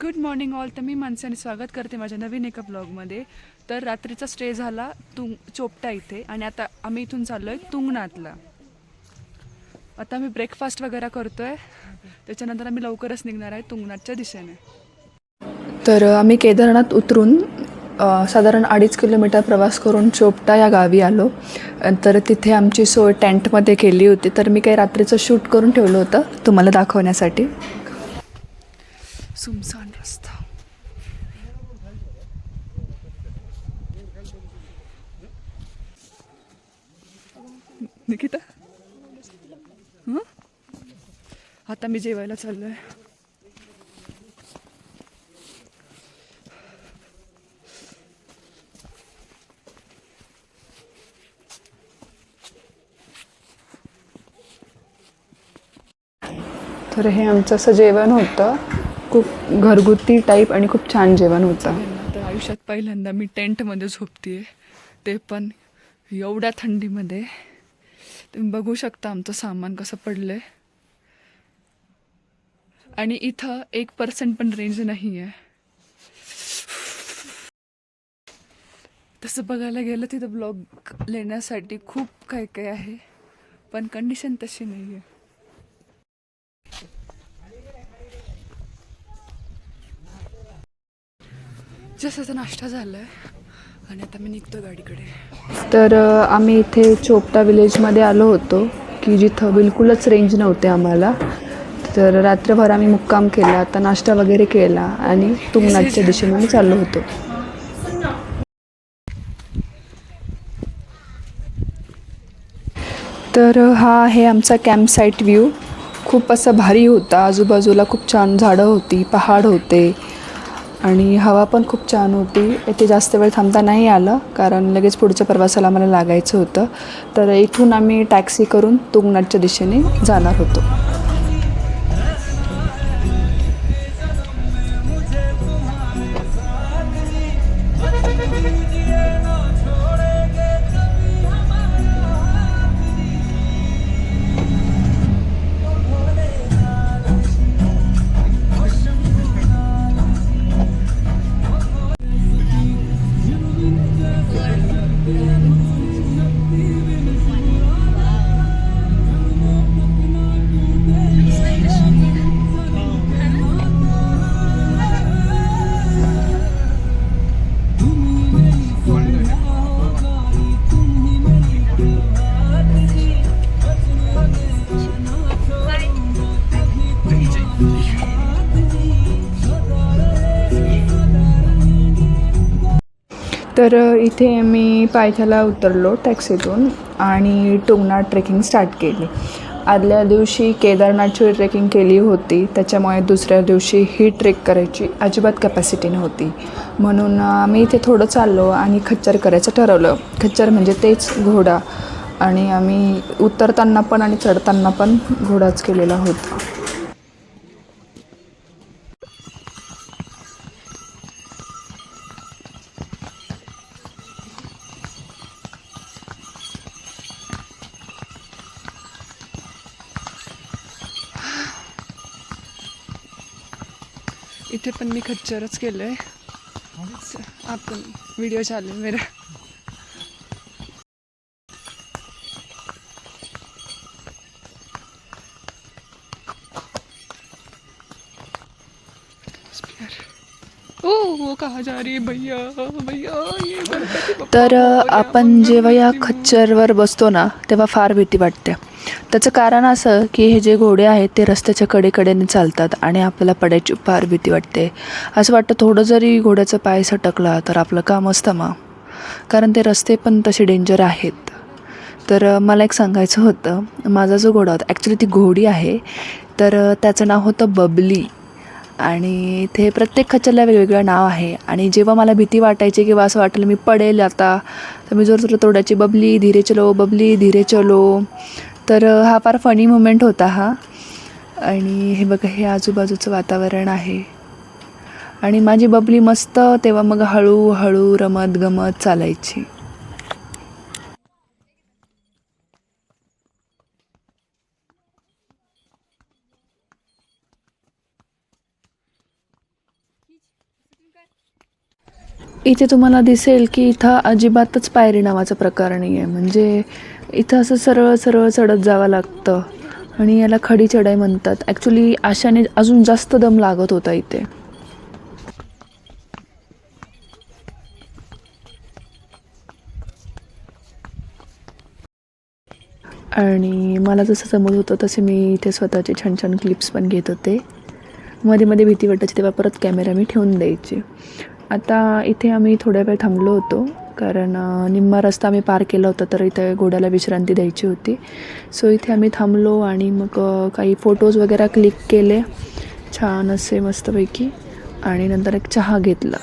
Good morning all तर मी माणसाने स्वागत करते माझ्या नवीन एका ब्लॉगमध्ये तर रात्रीचा स्टे झाला तुंग चोपटा इथे आणि आता आम्ही इथून चाललो आहे तुंगनाथला. आता मी ब्रेकफास्ट वगैरे करतो आहे त्याच्यानंतर आम्ही लवकरच निघणार आहे तुंगनाथच्या दिशेने. तर आम्ही केदारनाथ उतरून साधारण अडीच किलोमीटर प्रवास करून चोपटा या गावी आलो. तर तिथे आमची सोय टेंटमध्ये केली होती. तर मी काही रात्रीचं शूट करून ठेवलं होतं तुम्हाला दाखवण्यासाठी. सुमसान रस्ता निकिता? हं? आता मी जेवायला चाललोय. तर हे आमचं असं जेवण होतं. खूप घरगुती टाईप आणि खूप छान जेवण होतं. तर आयुष्यात पहिल्यांदा मी टेंटमध्ये झोपतीये. ते पण एवढ्या थंडीमध्ये. तुम्ही बघू शकता आमचं सामान कसं पडलं आहे आणि इथं एक पर्सेंट पण रेंज नाही आहे तसं बघायला गेलं तिथं ब्लॉग लेण्यासाठी खूप काय काय आहे पण कंडिशन तशी नाही आहे जसं नाश्ता झालाय आणि आता मी निघतो गाडीकडे. तर आम्ही इथे चोपटा विलेजमध्ये आलो होतो की जिथं बिलकुलच रेंज नव्हते आम्हाला. तर रात्रभर आम्ही मुक्काम केला आता नाश्ता वगैरे केला आणि तुंगनाथच्या दिशेने आम्ही चाललो होतो. तर हा आहे आमचा कॅम्प साईट व्ह्यू खूप असं भारी होता आजूबाजूला खूप छान झाडं होती पहाड होते. आणि हवा पण खूप छान होती. इथे जास्त वेळ थांबता नाही आलं कारण लगेच पुढच्या प्रवासाला मला लागायचं होतं. तर इथून आम्ही टॅक्सी करून तुंगनाथच्या दिशेने जाणार होतो. तर इथे मी पायथ्याला उतरलो टॅक्सीतून आणि टुंगनाथ ट्रेकिंग स्टार्ट केली. आदल्या दिवशी केदारनाथची ट्रेकिंग केली होती त्याच्यामुळे दुसऱ्या दिवशी ही ट्रेक करायची अजिबात कॅपॅसिटी नव्हती. म्हणून आम्ही इथे थोडं चाललो आणि खच्चर करायचं ठरवलं. खच्चर म्हणजे तेच घोडा. आणि आम्ही उतरताना पण आणि चढताना पण घोडाच केलेला होता. इथे पण मी खच्चरच केलं आहे आपण व्हिडिओ चालू आहे मेरा. तर मोरया, आपण जेव्हा या खच्चरवर बसतो ना तेव्हा फार भीती वाटते. त्याचं कारण असं की हे जे घोडे आहेत ते रस्त्याच्या कडेकडेने चालतात आणि आपल्याला पडायची फार भीती वाटते. असं वाटतं थोडं जरी घोड्याचा पाय सटकला तर आपलं काम असतं मग. कारण ते रस्ते पण तसे डेंजर आहेत. तर मला एक सांगायचं होतं माझा जो घोडा होता ॲक्च्युली ती घोडी आहे. तर त्याचं नाव होतं बबली. आणि इथे प्रत्येक खच्चरला वेगवेगळं नाव आहे. आणि जेव्हा मला भीती वाटायची किंवा असं वाटलं मी पडेल आता तर मी जोर जोर तोडायची बबली धीरे चलो बबली धीरे चलो. तर हा फार फनी मुमेंट होता हा. आणि हे बघा हे आजूबाजूचं वातावरण आहे. आणि माझी बबली मस्त तेव्हा मग हळूहळू रमत गमत चालायची. इथे तुम्हाला दिसेल की इथं अजिबातच पायरी नावाचा प्रकार नाही आहे म्हणजे इथं असं सरळ सरळ चढत जावं लागतं. आणि याला खडी चढाई म्हणतात. ॲक्च्युली आशाने अजून जास्त दम लागत होता इथे. आणि मला जसं जमत होतं तसे मी इथे स्वतःचे छान छान क्लिप्स पण घेत होते. मध्ये मध्ये भीती वाटायची तेव्हा परत कॅमेरा मी ठेवून द्यायचे. आता इथे आम्ही थोड्या वेळ थांबलो होतो कारण निम्मा रस्ता आम्ही पार केला होता तर इथे घोड्याला विश्रांती द्यायची होती. सो इथे आम्ही थांबलो आणि मग काही फोटोज वगैरे क्लिक केले. छान असे मस्तपैकी. आणि नंतर एक चहा घेतला.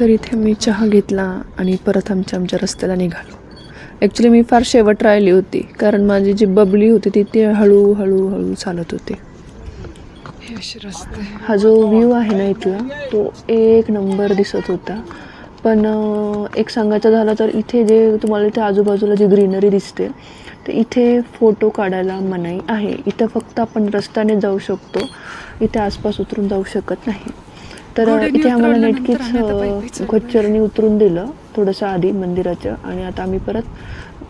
तर इथे आम्ही चहा घेतला आणि परत आमच्या आमच्या रस्त्याला निघालो. ॲक्च्युली मी फार शेवट राहिली होती. कारण माझी जी बबली होती ती ती हळू हळू चालत होती. हे जो व्ह्यू आहे ना इथला तो एक नंबर दिसत होता. पण एक सांगायचं झालं तर इथे जे तुम्हाला इथे आजूबाजूला जी ग्रीनरी दिसते तर इथे फोटो काढायला मनाई आहे. इथं फक्त आपण रस्त्याने जाऊ शकतो. इथे आसपास उतरून जाऊ शकत नाही. तर इथे आम्हाला नेटकीच. गच्चरनी उतरून दिलं. थोडंसं आधी मंदिराचं आणि आता आम्ही परत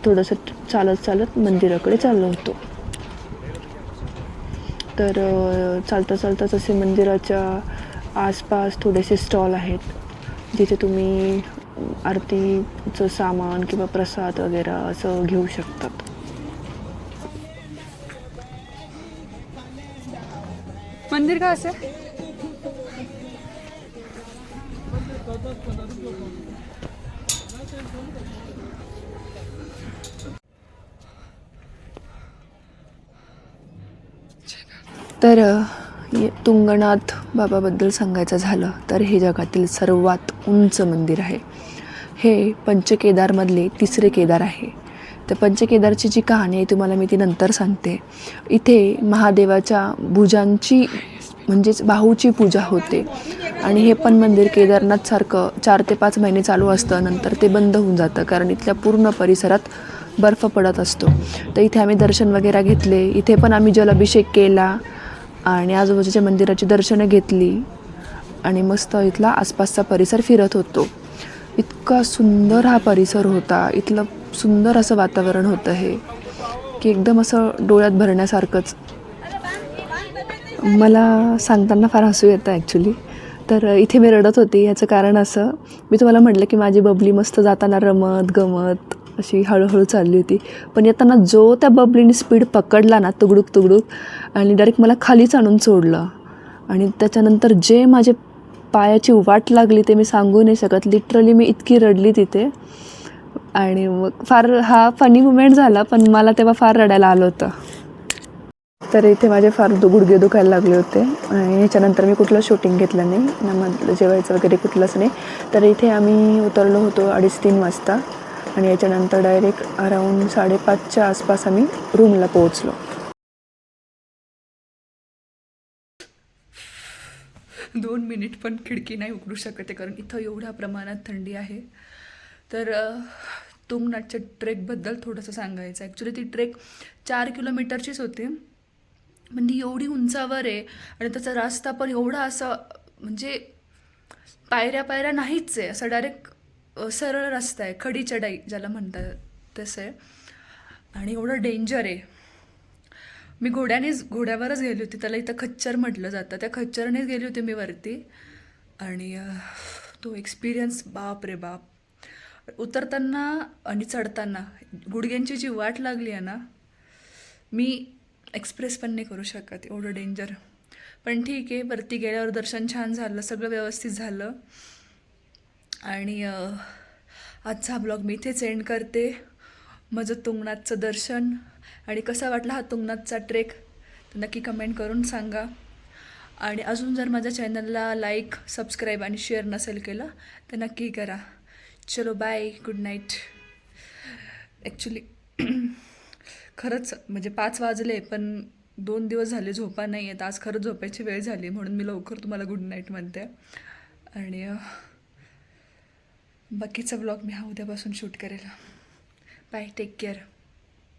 थोडंसं चालत चालत मंदिराकडे चाललो होतो. तर चालता चालता जसे मंदिराच्या आसपास थोडेसे स्टॉल आहेत. जिथे तुम्ही आरतीचं सामान किंवा प्रसाद वगैरे असं घेऊ शकतात. मंदिर का असं? तर तुंगनाथ बाबाबद्दल सांगायचं झालं तर हे जगातील सर्वात उंच मंदिर आहे. हे पंचकेदारमधले तिसरे केदार आहे. तर पंचकेदारची जी कहाणी आहे तुम्हाला मी ती नंतर सांगते. इथे महादेवाच्या भुजांची म्हणजेच बाहूची पूजा होते. आणि हे पण मंदिर केदारनाथसारखं चार ते पाच महिने चालू असतं. नंतर ते बंद होऊन जातं. कारण इथल्या पूर्ण परिसरात बर्फ पडत असतो. तर इथे आम्ही दर्शन वगैरे घेतले. इथे पण आम्ही जलाभिषेक केला आणि आजूबाजूच्या मंदिराची दर्शनं घेतली. आणि मस्त इथला आसपासचा परिसर फिरत होतो. इतका सुंदर हा परिसर होता. इथलं सुंदर असं वातावरण होतं हे. की एकदम असं डोळ्यात भरण्यासारखंच. मला सांगताना फार हसू येतं ॲक्च्युली तर इथे मी रडत होती याचं कारण असं मी तुम्हाला म्हटलं की माझी बबली मस्त जाताना रमत गमत अशी हळूहळू चालली होती. पण येताना जो त्या बबलीने स्पीड पकडला ना तुगडूक तुगडूक आणि डायरेक्ट मला खालीच आणून सोडलं. आणि त्याच्यानंतर जे माझे पायाची वाट लागली ते मी सांगू नाही शकत. लिटरली मी इतकी रडली तिथे. आणि मग फार हा फनी मुमेंट झाला पण मला तेव्हा फार रडायला आलं होतं. तर इथे माझे फार दु गुडघे दुखायला लागले होते. आणि ह्याच्यानंतर मी कुठलं शूटिंग घेतलं नाही. ना मधलं जेवायचं वगैरे कुठलंच नाही. तर इथे आम्ही उतरलो होतो अडीच तीन वाजता. आणि याच्यानंतर डायरेक्ट अराऊंड साडेपाचच्या आसपास आम्ही रूमला पोहोचलो. दोन मिनिट पण खिडकी नाही उघडू शकते कारण इथं एवढ्या प्रमाणात थंडी आहे. तर तुंगनाथच्या ट्रेकबद्दल थोडंसं सांगायचं ॲक्च्युली ती ट्रेक चार किलोमीटरचीच होती. म्हणजे एवढी उंचावर आहे आणि त्याचा रस्ता पण एवढा असा म्हणजे पायऱ्या पायऱ्या नाहीच आहे. असं डायरेक्ट सरळ रस्ता आहे. खडी चढाई ज्याला म्हणतात तसं. आहे आणि एवढं डेंजर आहे. मी घोड्यानेच घोड्यावरच गेली होती. त्याला इथं खच्चर म्हटलं जातं. त्या खच्चरनेच गेली होती मी वरती. आणि तो एक्सपिरियन्स बाप रे बाप. उतरताना आणि चढताना गुडघ्यांची जी वाट लागली आहे ना मी एक्सप्रेस पण नाही करू शकत एवढं डेंजर पण ठीक आहे वरती गेल्यावर दर्शन छान झालं सगळं व्यवस्थित झालं. आणि आजचा ब्लॉग मी इथेच एंड करते. माझं तुंगनाथचं दर्शन. आणि कसा वाटला हा तुंगनाथचा ट्रेक तर नक्की कमेंट करून सांगा. आणि अजून जर माझ्या चॅनलला लाईक सबस्क्राईब आणि शेअर नसेल केलं तर नक्की करा. चलो बाय गुड नाईट ॲक्च्युली खरंच म्हणजे पाच वाजले पण दोन दिवस झाले झोपा नाही आहेत आज खरंच झोपायची वेळ झाली म्हणून मी लवकर तुम्हाला गुड नाईट म्हणते. आणि बाकीचा ब्लॉग मी हा उद्यापासून शूट करेल. Bye take care